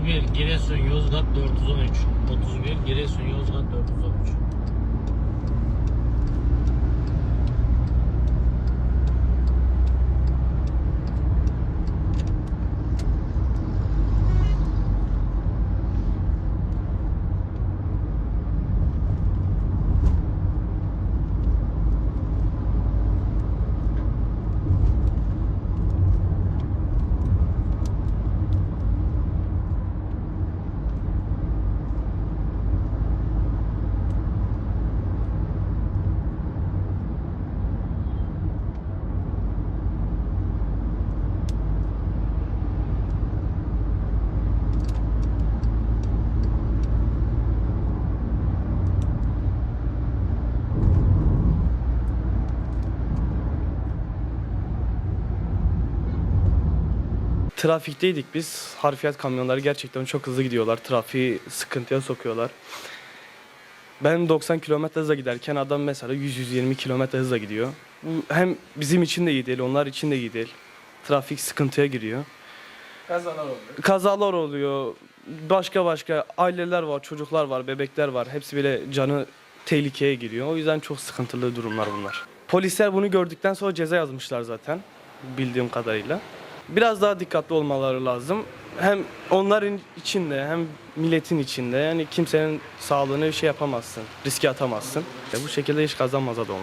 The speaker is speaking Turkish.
31 Giresun Yozgat 413 31 Giresun Yozgat 413 Trafikteydik biz. Harfiyat kamyonları gerçekten çok hızlı gidiyorlar. Trafiği sıkıntıya sokuyorlar. Ben 90 km hızla giderken adam mesela 100-120 km hızla gidiyor. Bu hem bizim için de iyi değil, onlar için de iyi değil. Trafik sıkıntıya giriyor. Kazalar oluyor. Kazalar oluyor. Başka başka aileler var, çocuklar var, bebekler var. Hepsi bile canı tehlikeye giriyor. O yüzden çok sıkıntılı durumlar bunlar. Polisler bunu gördükten sonra ceza yazmışlar zaten bildiğim kadarıyla. Biraz daha dikkatli olmaları lazım. Hem onların içinde hem milletin içinde yani kimsenin sağlığını şey yapamazsın, riske atamazsın. E bu şekilde hiç kazanmaz adam.